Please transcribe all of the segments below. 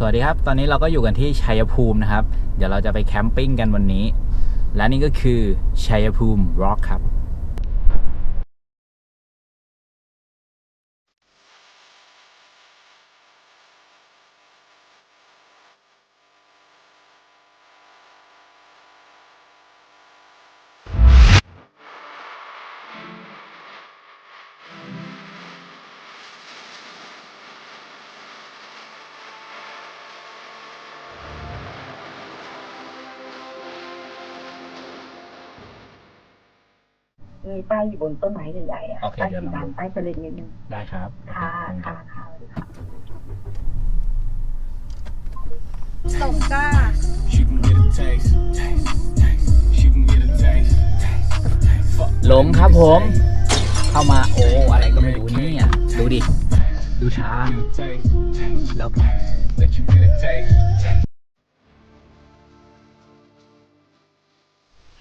สวัสดีครับ ตอนนี้เราก็อยู่กันที่ชัยภูมินะครับ เดี๋ยวเราจะไปแคมปิ้งกันวันนี้ และนี่ก็คือชัยภูมิร็อกครับ มีป้ายอยู่บนต้นไม้ใหญ่ๆอะโอเคป้ายเดี๋ยวสีลองดูดำป้ายสลิดนิดนึงได้ครับค่ะค่ะค่ะส่งจ้า She can get a taste, taste, taste. She can get a taste, taste, taste. Fuck หลงครับผม เข้ามาโอ้อะไรก็ไม่รู้เนี่ยดูดิ ดูทาง get a taste, taste. แล้ว Let you get a taste, taste.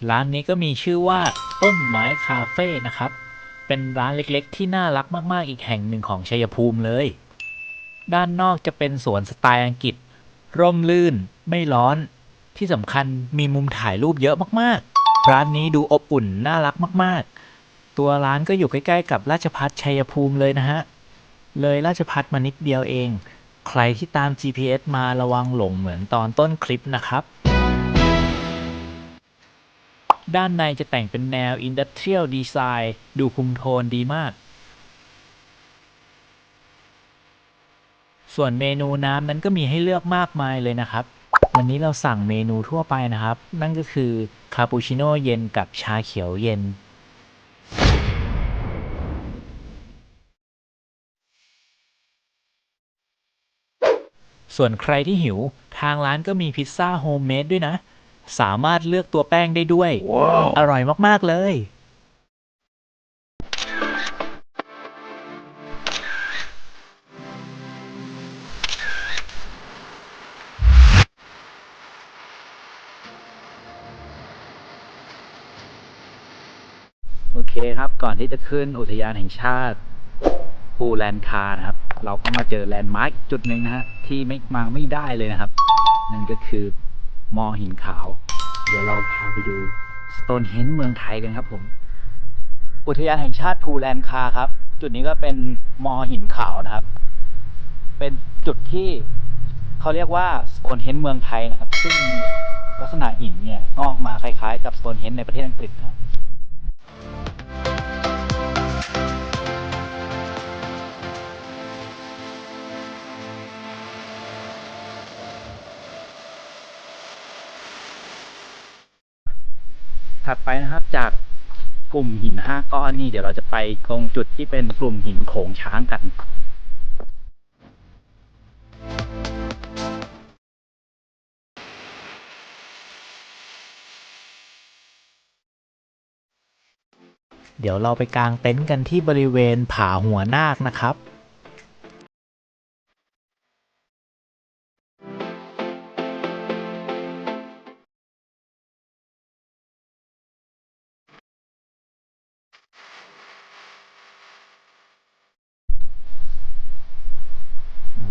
ร้านนี้ก็มีชื่อว่า ต้นไม้คาเฟ่นะครับ เป็นร้านเล็กๆ ที่น่ารักมากๆ อีกแห่งหนึ่งของชัยภูมิเลย ด้านนอกจะเป็นสวนสไตล์อังกฤษ ร่มรื่น ไม่ร้อน ที่สำคัญมีมุมถ่ายรูปเยอะมากๆ ร้านนี้ดูอบอุ่นน่ารักมากๆ ตัวร้านก็อยู่ใกล้ๆ กับราชพัฒชัยภูมิเลยนะฮะ เลยราชพัฒมานิดเดียวเอง ใครที่ตาม GPS มาระวังหลงเหมือนตอนต้นคลิปนะครับ ด้านในจะแต่งเป็นแนว Industrial Design ดูคุมโทนดีมาก ส่วนเมนูน้ำนั้นก็มีให้เลือกมากมายเลยนะครับ วันนี้เราสั่งเมนูทั่วไปนะครับ นั่นก็คือคาปูชิโน่เย็นกับชาเขียวเย็นส่วนใครที่หิว ทางร้านก็มีพิซซ่าโฮมเมดด้วยนะ สามารถเลือกตัวแป้งได้ด้วยอร่อยมาก ๆ เลย โอเคครับ ก่อนที่จะขึ้นอุทยานแห่งชาติภูแลนคานะครับ เราก็มาเจอแลนด์มาร์คจุดหนึ่งนะฮะ ที่ไม่มาไม่ได้เลยนะครับ นั่นก็คือมอหินขาว เดี๋ยวเราพาไปดูสโตนเฮนเมืองไทยกันครับผม อุทยานแห่งชาติภูแลนคาครับ จุดนี้ก็เป็นมอหินขาวนะครับ เป็นจุดที่เขาเรียกว่าสโตนเฮนเมืองไทยนะครับ ซึ่งลักษณะหินเนี่ยงอกมาคล้ายๆ กับสโตนเฮนในประเทศอังกฤษครับ ถัดไปนะครับ จากกลุ่มหินห้าก้อนนี่เดี๋ยวเราจะไปตรงจุดที่เป็นกลุ่มหินโขงช้างกันเดี๋ยวเราไปกางเต็นท์กันที่บริเวณผาหัวนาคนะครับ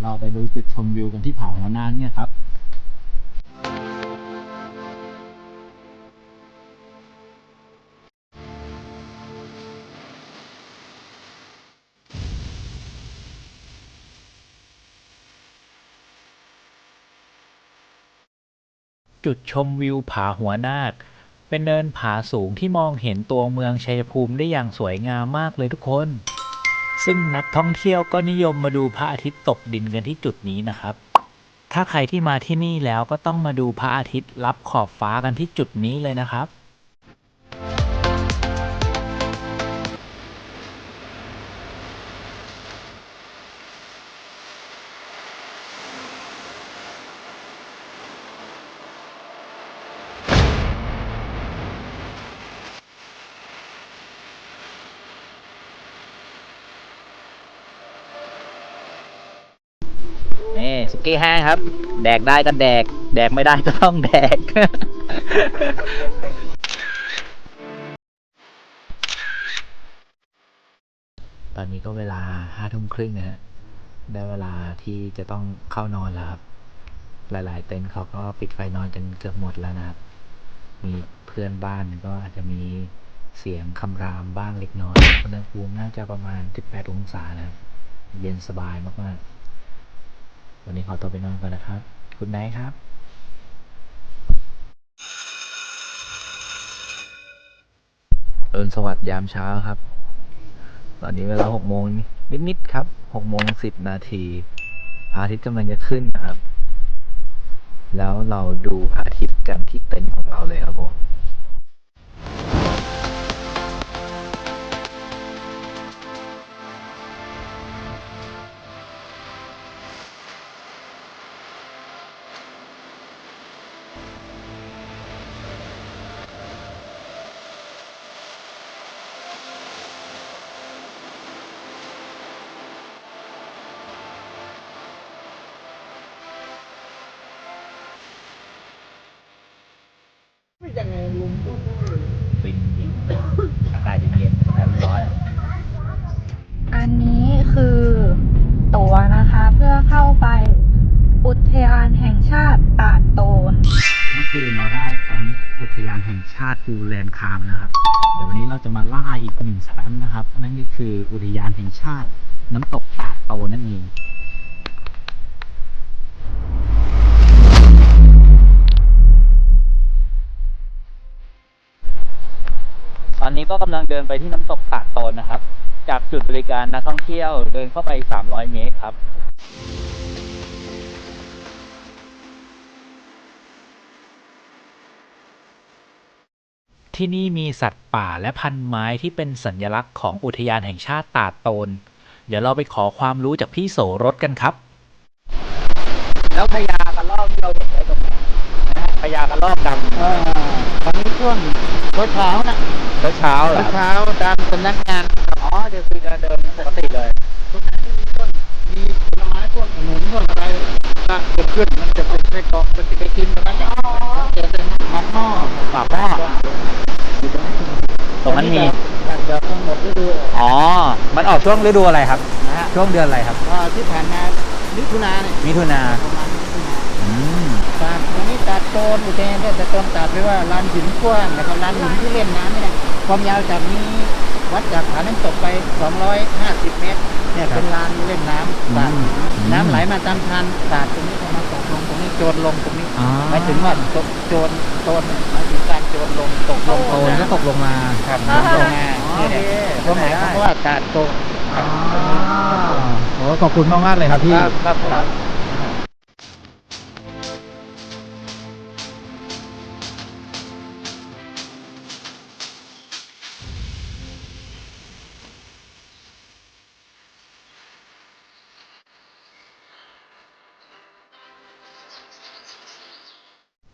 เราไปดูจุดชมวิวกันที่ผาหัวนาคเนี่ยครับจุดชมวิวผาหัวนาค เป็นเนินผาสูงที่มองเห็นตัวเมืองชัยภูมิได้อย่างสวยงามมากเลยทุกคน ซึ่งนักท่องเที่ยวก็นิยมมาดูพระอาทิตย์ตกดินกันที่จุดนี้นะครับ ถ้าใครที่มาที่นี่แล้วก็ต้องมาดูพระอาทิตย์รับขอบฟ้ากันที่จุดนี้เลยนะครับ นี่สุกี้แห้งครับ แดกได้ก็แดก แดกไม่ได้ก็ต้องแดก ตอนนี้ก็เวลาห้าทุ่มครึ่งนะฮะ ได้เวลาที่จะต้องเข้านอนแล้วครับ หลาย ๆ เต็นท์เขาก็ปิดไฟนอนกันเกือบหมดแล้วนะครับ มีเพื่อนบ้านก็อาจจะมีเสียงคำรามบ้างเล็กน้อยอุณหภูมิน่าจะประมาณ 18 องศานะ เย็นสบายมาก ๆ วันนี้ขอตัวไปนอนก่อนนะครับ คุณไนท์ครับเอินสวัสดิ์ยามเช้าครับ ตอนนี้เวลาหกโมงนิดๆครับหกโมงสิบนาทีพระอาทิตย์กำลังจะขึ้นนะครับ แล้วเราดูพระอาทิตย์กันที่เต็นท์ของเราเลยครับผม ฟินจริงอากาศเย็นๆแล้วร้อนอันนี้คือตั๋วนะคะเพื่อเข้าไปอุทยานแห่งชาติตาโตนนี่คือเราได้ของอุทยานแห่งชาติภูแลนคามนะครับ เดี๋ยววันนี้เราจะมาล่าอีกหนึ่งชั้นนะครับ นั่นก็คืออุทยานแห่งชาติน้ำตกตาโตนั่นเอง อนนี้ก็กำลังเดินไปที่น้ำตกตาดโตนนะครับ จากจุดบริการนักท่องเที่ยวเดินเข้าไป 300 เมตรครับที่นี่มีสัตว์ป่าและพันไม้ที่เป็นสัญลักษณ์ของอุทยานแห่งชาติตาดโตน เดี๋ยวเราไปขอความรู้จากพี่โสรถกันครับ แล้วพญากระรอกที่เราเห็นไว้ตรงไหนนะฮะพญากระรอกดำตอนนี้ช่วงเช้าๆนะ เช้าเช้าเหรอครับเช้าๆตามสำนักงานอ๋อเดี๋ยวคือการเดินปกติเลยมีผลไม้พวกขนุนพวกอะไรถ้าเกิดขึ้นมันจะเป็นไปเกาะมันจะไปกินตรงนั้นเจอเป็นมันหม้อปากหม้อตรงนั้นมีแบบแบบทั้งหมดฤดูอ๋อ มันออกช่วงฤดูอะไรครับนะฮะช่วงเดือนอะไรครับอ่าที่ผ่านมามิถุนาเนี่ยมิถุนาประมาณมิถุนาอืมตาดตรงนี้ตาดโตนอุทยานแต่โตนตาดไปว่าลานหินกว้างนะครับลานหินที่เล่นน้ำเนี่ย ความยาวจากนี้วัดจากฐานน้ำตกไป 250 เมตร เนี่ยเป็นลานเล่นน้ำตาดน้ำไหลมาตามทานตาดตรงนี้ก็มาตกลงตรงนี้โจรลงตรงนี้อ๋อหมายถึงว่าตกโจรโจรเนี่ยหมายถึงการโจรลงตกลงโตนก็ตกลงมาครับตกลงมาเนี่ยเนี่ยความหมายเขาว่าตาดโตนครับโอ้ขอบคุณมากมากๆเลยครับพี่ครับ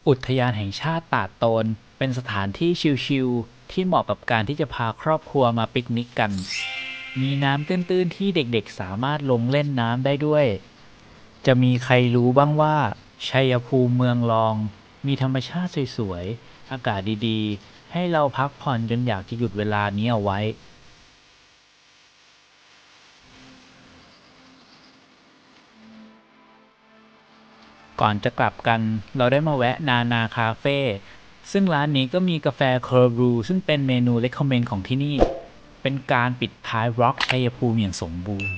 อุทยานแห่งชาติตาดโตนเป็นสถานที่ชิลๆที่เหมาะกับการที่จะพาครอบครัวมาปิกนิกกัน มีน้ำตื้นๆที่เด็กๆสามารถลงเล่นน้ำได้ด้วย จะมีใครรู้บ้างว่าชัยภูมิเมืองรอง มีธรรมชาติสวยๆ อากาศดีๆ ให้เราพักผ่อนจนอยากจะหยุดเวลานี้เอาไว้ ก่อนจะกลับกัน เราได้มาแวะนานาคาเฟ่ซึ่งร้านนี้ก็มีกาแฟเคอร์บรูซึ่งเป็นเมนูเลคคอมเมนของที่นี่ เป็นการปิดท้ายร็อกชัยภูมิอย่างสมบูรณ์